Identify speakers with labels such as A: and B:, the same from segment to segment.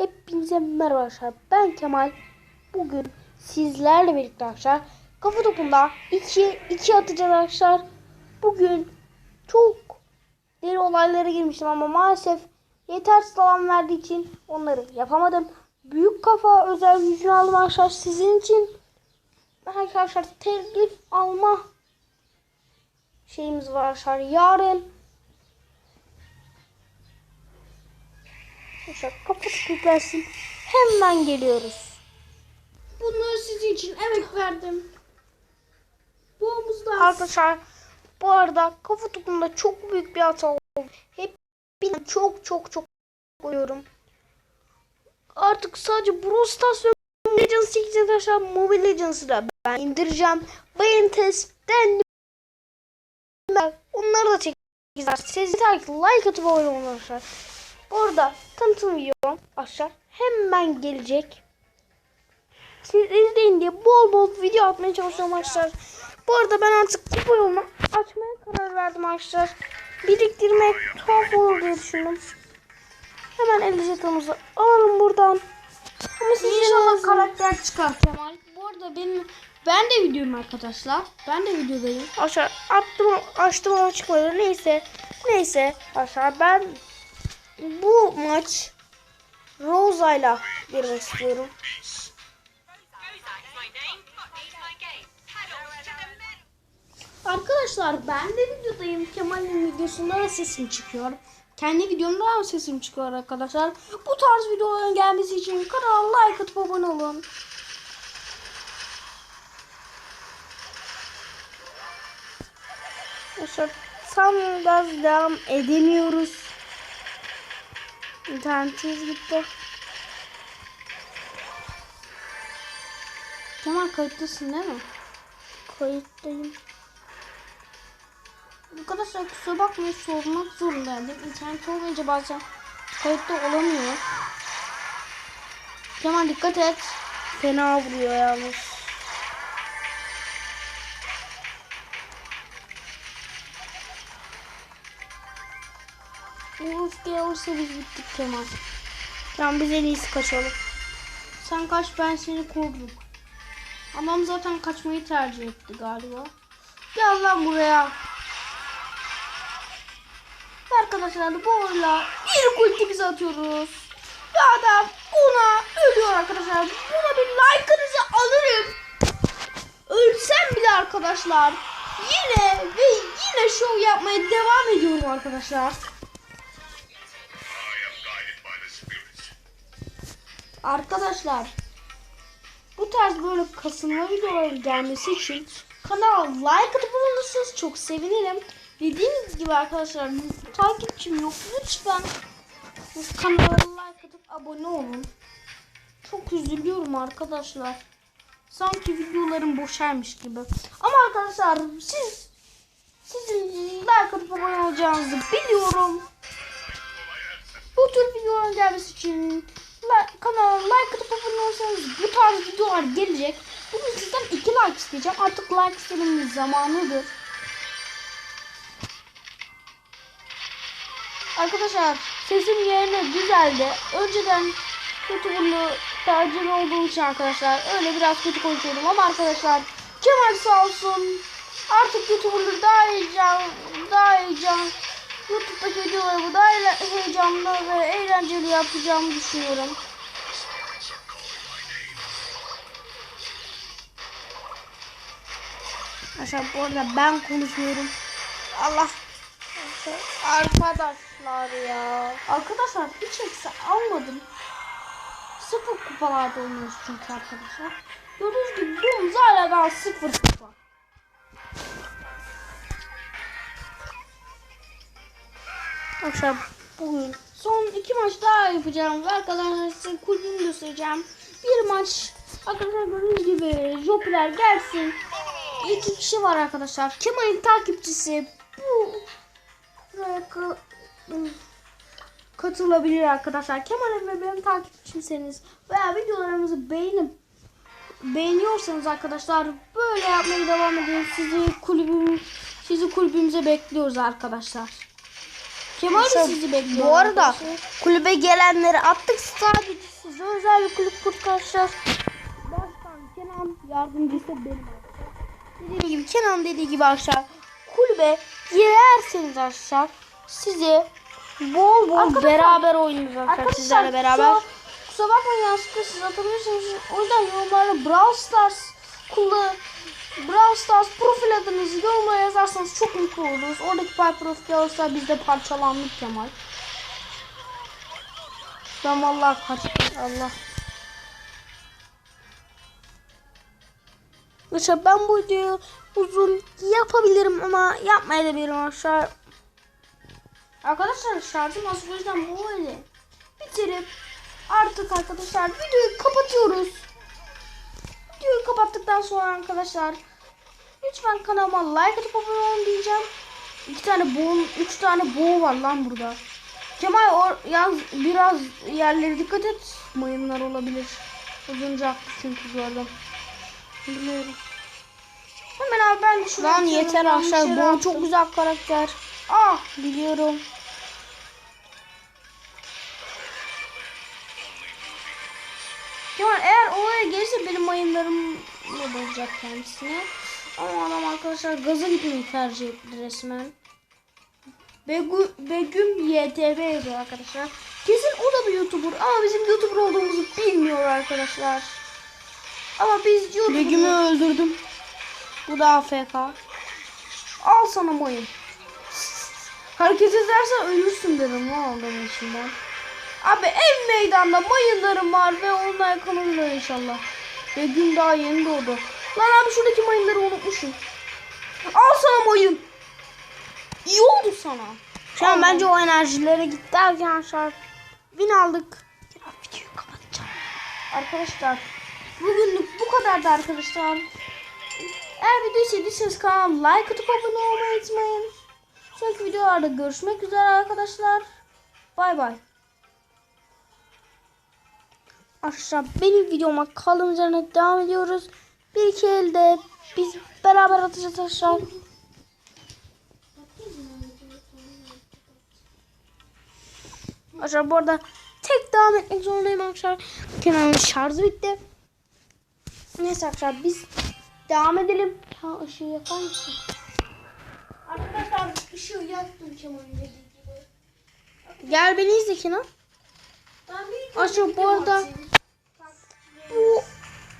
A: Hepinize merhaba arkadaşlar. Ben Kemal. Bugün sizlerle birlikte arkadaşlar kafa topunda 2 2 atacağız arkadaşlar. Bugün çok deli olaylara girmiştim ama maalesef yetersiz alan verdiği için onları yapamadım. Büyük kafa özel gücünü aldım arkadaşlar sizin için. Arkadaşlar telif alma şeyimiz var arkadaşlar. Yarın Arkadaşlar kapat yüklensin. Hemen geliyoruz.
B: Bunları sizin için emek verdim. Bu omuzda
A: Arkadaşlar bu arada kafa topunda çok büyük bir hata oldu. Hep çok çok çok koyuyorum. Artık sadece Brawl Stars ve Mobile Legends çekeceğiz arkadaşlar. Mobile Legends'ı da ben indireceğim. Bayın testten onları da çekeceğiz. Siz yeter ki like atıp abone olun arkadaşlar. Bu arada tanıtım videom aşağı hemen gelecek. Siz izleyin diye bol bol video atmaya çalışıyorum arkadaşlar. Bu arada ben artık kupa yolunu açmaya karar verdim arkadaşlar. Biriktirmek tuhaf olur diye düşündüm. Hemen 50 jetonumuzu alalım buradan. Ama siz
B: inşallah karakter çıkar Kemal. Bu arada benim ben de videoyum arkadaşlar. Ben de videodayım.
A: Aşağı attım açtım ama çıkmadı. Neyse. Neyse. Aşağı ben bu maç Rosa'yla girmek istiyorum.
B: Arkadaşlar ben de videodayım. Kemal'in videosunda da sesim çıkıyor. Kendi videomda da sesim çıkıyor arkadaşlar. Bu tarz videoların gelmesi için kanala like atıp abone olun.
A: Arkadaşlar tam gaz devam edemiyoruz. İnternetimiz gitti.
B: Kemal kayıtlısın değil mi?
A: Kayıttayım.
B: Arkadaşlar kusura bakmayın sormak zorundaydım. İnternet olmayınca bazen kayıtta olamıyor. Kemal dikkat et.
A: Fena vuruyor yalnız.
B: Bu öfke olursa biz bittik Kemal.
A: Tamam biz en iyisi kaçalım.
B: Sen kaç ben seni korurum. Adam zaten kaçmayı tercih etti galiba. Gel lan buraya. Arkadaşlar bu oyla ilk ultimizi atıyoruz. Ve adam buna ölüyor arkadaşlar. Buna bir like'ınızı alırım. Ölsem bile arkadaşlar. Yine ve yine şov yapmaya devam ediyorum arkadaşlar. Arkadaşlar bu tarz böyle kasınma videoların gelmesi için kanala like atıp olursanız çok sevinirim. Dediğim gibi arkadaşlar takipçim yok lütfen kanala like atıp abone olun. Çok üzülüyorum arkadaşlar. Sanki videolarım boşarmış gibi. Ama arkadaşlar siz sizin like atıp abone olacağınızı biliyorum. Bu tür videoların gelmesi için kanala like atıp abone olursanız bu tarz videolar gelecek. Bugün sizden 2 like isteyeceğim. Artık like istemenin zamanıdır. Arkadaşlar sesim yerine düzeldi. Önceden YouTuber'lı tercih olduğum için arkadaşlar öyle biraz kötü konuşuyordum ama arkadaşlar Kemal sağ olsun artık YouTuber'lı daha heyecan daha heyecan YouTube'daki videolarımı daha heyecanlı ve eğlenceli yapacağımı düşünüyorum.
A: Arkadaşlar bu arada ben konuşuyorum. Allah. Arkadaşlar ya.
B: Arkadaşlar hiç eksi almadım. Sıfır kupalarda oynuyoruz çünkü arkadaşlar. Gördüğünüz gibi bunun hala daha sıfır kupa.
A: Arkadaşlar bugün
B: Son iki maç daha yapacağım arkadaşlar size kulübümü göstereceğim. Bir maç arkadaşlar gördüğünüz gibi Jopiler gelsin. İki kişi var arkadaşlar. Kemal'in takipçisi bu ka- katılabilir arkadaşlar. Kemal'in ve benim takipçimseniz veya videolarımızı beğenip beğeniyorsanız arkadaşlar böyle yapmaya devam edin. Sizi kulübüm sizi kulübümüze bekliyoruz arkadaşlar. Kemal
A: Arkadaşlar,
B: sizi bekliyor.
A: bu arada
B: arkadaşlar.
A: kulübe gelenleri attık sadece
B: size özel bir kulüp arkadaşlar. Başkan Kenan yardımcısı benim arkadaşlar. Dediğim gibi Kenan dediği gibi arkadaşlar kulübe girerseniz arkadaşlar size bol bol
A: Arkadaşlar-
B: beraber oynayacağız arkadaşlar sizlerle beraber.
A: kusura- Kusura bakmayın yanlışlıkla siz atabilirsiniz. O yüzden yorumlara Brawl Stars kullan Brawl Stars profil adınızı yorumlara yazarsanız çok mutlu oluruz. Oradaki pay profil olsa biz de parçalandık Kemal.
B: Ben vallahi kaçtım Allah. Arkadaşlar ben bu videoyu uzun yapabilirim ama yapmayabilirim arkadaşlar.
A: Arkadaşlar şarjım az o yüzden böyle bitirip artık arkadaşlar videoyu kapatıyoruz. Kapattıktan sonra arkadaşlar lütfen kanalıma like atıp abone olun diyeceğim. İki tane boğ, üç tane boğ var lan burada. Kemal o yaz biraz yerlere dikkat et. Mayınlar olabilir. Az önce çünkü gördüm. Biliyorum. Hemen abi ben de şuraya
B: Lan yeter arkadaşlar. Bu çok güzel karakter.
A: Ah
B: Biliyorum.
A: Kemal eğer oraya gelirse benim mayınlarımla bozacak kendisine. Ama adam arkadaşlar gaza gitmeyi tercih etti resmen. Begü, Begüm YTB yazıyor arkadaşlar. Kesin o da bir YouTuber ama bizim YouTuber olduğumuzu bilmiyor arkadaşlar. Ama biz YouTuber...
B: Begüm'ü öldürdüm. Bu da AFK.
A: Al sana mayın. Hareket edersen ölürsün dedim lan adamın içinden. Abi ev meydanda mayınlarım var ve onlar yakalanırlar inşallah. Ve gün daha yeni doğdu. Lan abi şuradaki mayınları unutmuşum. Al sana mayın. İyi oldu sana.
B: Şu an bence o enerjilere gitti arkadaşlar. Win aldık. Ya videoyu kapatacağım.
A: Arkadaşlar bugünlük bu kadardı arkadaşlar. Eğer videoyu sevdiyseniz kanalıma like atıp abone olmayı unutmayın. Sonraki videolarda görüşmek üzere arkadaşlar. Bay bay.
B: Arkadaşlar benim videoma kalın üzerine devam ediyoruz. Bir iki elde biz beraber atacağız arkadaşlar. Arkadaşlar bu arada tek devam etmek zorundayım arkadaşlar. Kenan'ın şarjı bitti. Neyse arkadaşlar biz devam edelim. Ha ışığı yakar mısın?
A: Arkadaşlar ışığı yaktım Kemal'in dediği gibi.
B: Gel beni izle Kenan. Arkadaşlar bu arada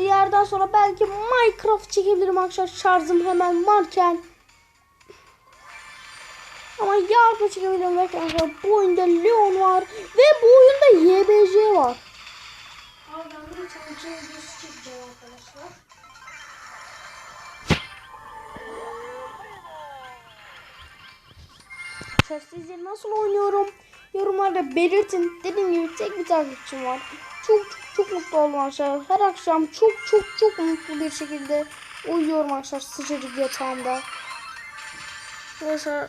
B: yerden sonra belki Minecraft çekebilirim arkadaşlar şarjım hemen varken. Ama yarın çekebilirim arkadaşlar. Bu oyunda Leon var ve bu oyunda YBC var.
A: Abi ben bir çekeceğim arkadaşlar.
B: Nasıl oynuyorum? Yorumlarda belirtin. Dediğim gibi tek bir takipçim var. Çok mutlu oldum arkadaşlar. Her akşam çok çok çok mutlu bir şekilde uyuyorum arkadaşlar sıcacık yatağımda. Arkadaşlar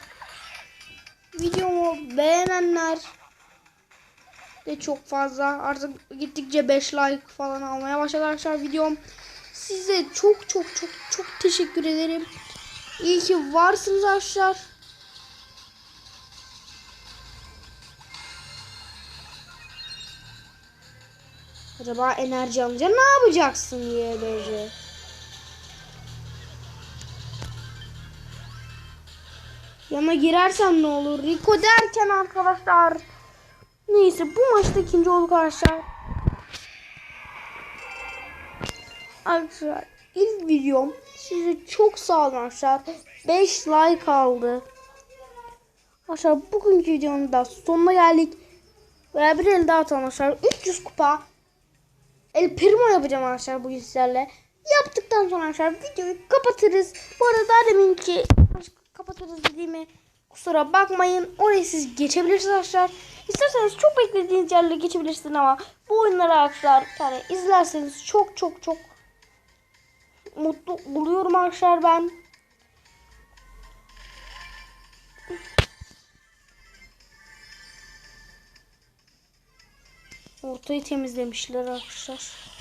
B: videomu beğenenler de çok fazla. Artık gittikçe 5 like falan almaya başladı arkadaşlar videom. Size çok çok çok çok teşekkür ederim. İyi ki varsınız arkadaşlar. Acaba enerji alınca ne yapacaksın YBC? Yana girersem ne olur? Rico derken arkadaşlar. Neyse bu maçta ikinci olduk arkadaşlar. Arkadaşlar ilk videom size çok sağ olun arkadaşlar. 5 like aldı. Arkadaşlar bugünkü videonun da sonuna geldik. Ve bir el daha atalım arkadaşlar. 300 kupa El Primo yapacağım arkadaşlar bugün sizlerle. Yaptıktan sonra arkadaşlar videoyu kapatırız. Bu arada daha deminki kapatırız dediğimi kusura bakmayın. Orayı siz geçebilirsiniz arkadaşlar. İsterseniz çok beklediğiniz yerlere geçebilirsiniz ama bu oyunları arkadaşlar yani izlerseniz çok çok çok mutlu oluyorum arkadaşlar ben. Ortayı temizlemişler arkadaşlar.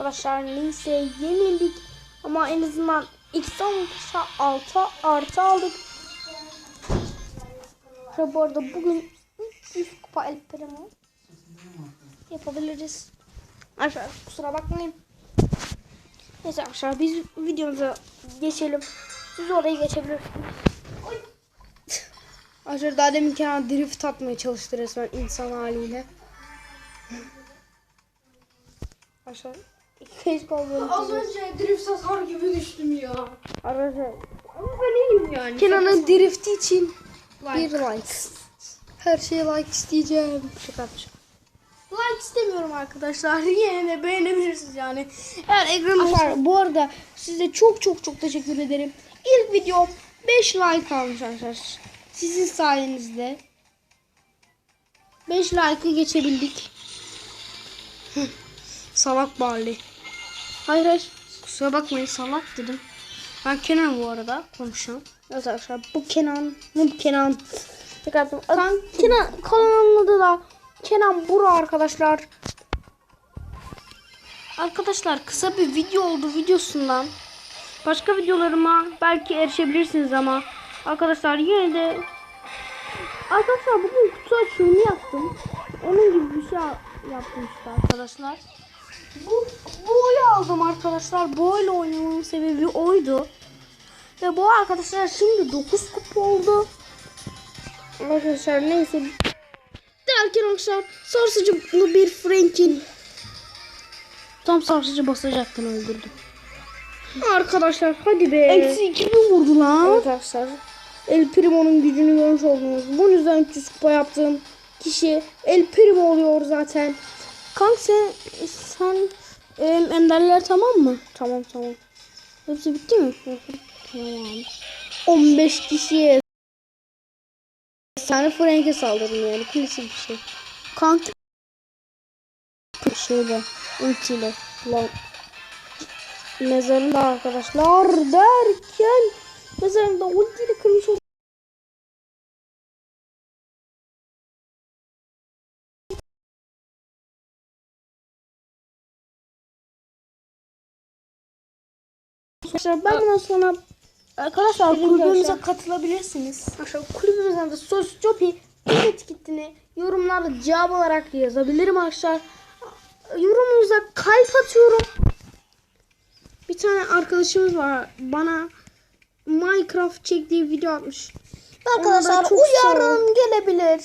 B: Arkadaşlar. Neyse yenildik. Ama en azından x 6 artı aldık. Ve bu arada bugün 300 kupa el primo yapabiliriz. Arkadaşlar kusura bakmayın. Neyse arkadaşlar biz videomuza geçelim. Siz oraya geçebilirsiniz. Arkadaşlar daha demin Kenan drift atmaya çalıştı resmen insan haliyle. Arkadaşlar keşke olduğunu
A: Az önce drift atar gibi düştüm ya.
B: Arkadaşlar
A: Ama ben iyiyim yani.
B: Kenan'ın drifti için
A: Like.
B: bir like. Her şeye like isteyeceğim. Şaka yapacağım.
A: Like istemiyorum arkadaşlar. Yine de beğenebilirsiniz yani. Eğer ekranı
B: bu arada size çok çok çok teşekkür ederim. İlk videom 5 like almış arkadaşlar. Sizin sayenizde 5 like'ı geçebildik. Salak Barley. Hayır hayır. Kusura bakmayın salak dedim. Ben Kenan bu arada konuşan. Evet arkadaşlar bu Kenan. Bu Kenan. Tekrar kan Kenan kanalın adı da Kenan Bura arkadaşlar. Arkadaşlar kısa bir video oldu videosundan. Başka videolarıma belki erişebilirsiniz ama arkadaşlar yine de arkadaşlar bugün kutu açılımı yaptım. Onun gibi bir şey yaptım işte arkadaşlar. Bu boyu aldım arkadaşlar. Boyla oynamamın sebebi oydu. Ve bu arkadaşlar şimdi 9 kupa oldu. Arkadaşlar neyse. Derken arkadaşlar sarsıcılı bir Frank'in Tam sarsıcı basacaktım öldürdüm. Arkadaşlar hadi be.
A: Eksi 2000 vurdu lan.
B: Evet arkadaşlar. El Primo'nun gücünü görmüş oldunuz. Bu yüzden 300 kupa yaptığım kişi El Primo oluyor zaten. Kanka sen, sen e, enderler tamam mı? Tamam tamam. Hepsi bitti mi? Tamam. 15 kişiye sana Frank'e saldırın yani. Klasik bir şey. Kanka şeyle ultiyle lan mezarında arkadaşlar derken mezarında ultiyle kırmış oldu. Arkadaşlar ben bundan sonra
A: Arkadaşlar kulübümüze katılabilirsiniz.
B: Arkadaşlar kulübümüzden de sos Jopi etiketini yorumlarda cevap olarak yazabilirim arkadaşlar. Yorumunuza kalp atıyorum. Bir tane arkadaşımız var bana Minecraft çektiği video atmış.
A: Arkadaşlar
B: çok
A: o
B: sağ olun.
A: yarın gelebilir.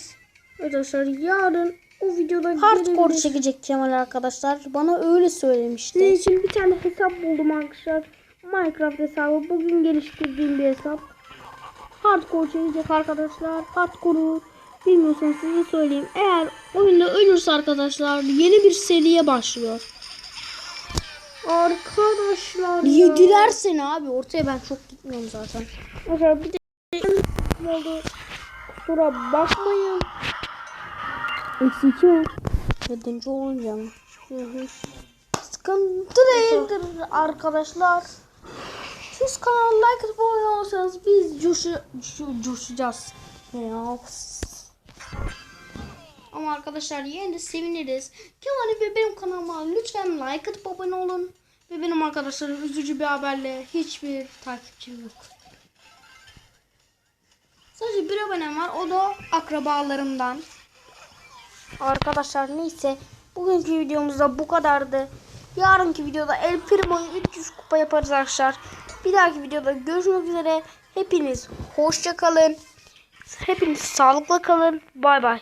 B: Arkadaşlar yarın o videoda
A: Hardcore çekecek Kemal arkadaşlar. Bana öyle söylemişti.
B: Sizin için bir tane hesap buldum arkadaşlar. Minecraft hesabı. Bugün geliştirdiğim bir hesap. Hardcore çekecek arkadaşlar. Hardcore'u bilmiyorsanız size söyleyeyim. Eğer oyunda ölürse arkadaşlar yeni bir seriye başlıyor. Arkadaşlar.
A: Yediler seni abi. Ortaya ben çok gitmiyorum zaten.
B: Arkadaşlar bir de oldu. Kusura bakmayın. Eksi iki mi?
A: Yedinci olunca mı?
B: Hı hı.
A: Sıkıntı değildir arkadaşlar. Siz kanala like atıp abone olursanız biz coşu, coşu, coşacağız. Ya. Ama arkadaşlar yine de seviniriz. Kemal ve benim kanalıma lütfen like atıp abone olun. Ve benim arkadaşlarım üzücü bir haberle hiçbir takipçim yok. Sadece bir abonem var. O da akrabalarımdan.
B: Arkadaşlar neyse bugünkü videomuzda bu kadardı. Yarınki videoda El Primo'yu 300 kupa yaparız arkadaşlar. Bir dahaki videoda görüşmek üzere. Hepiniz hoşça kalın. Hepiniz sağlıkla kalın. Bay bay.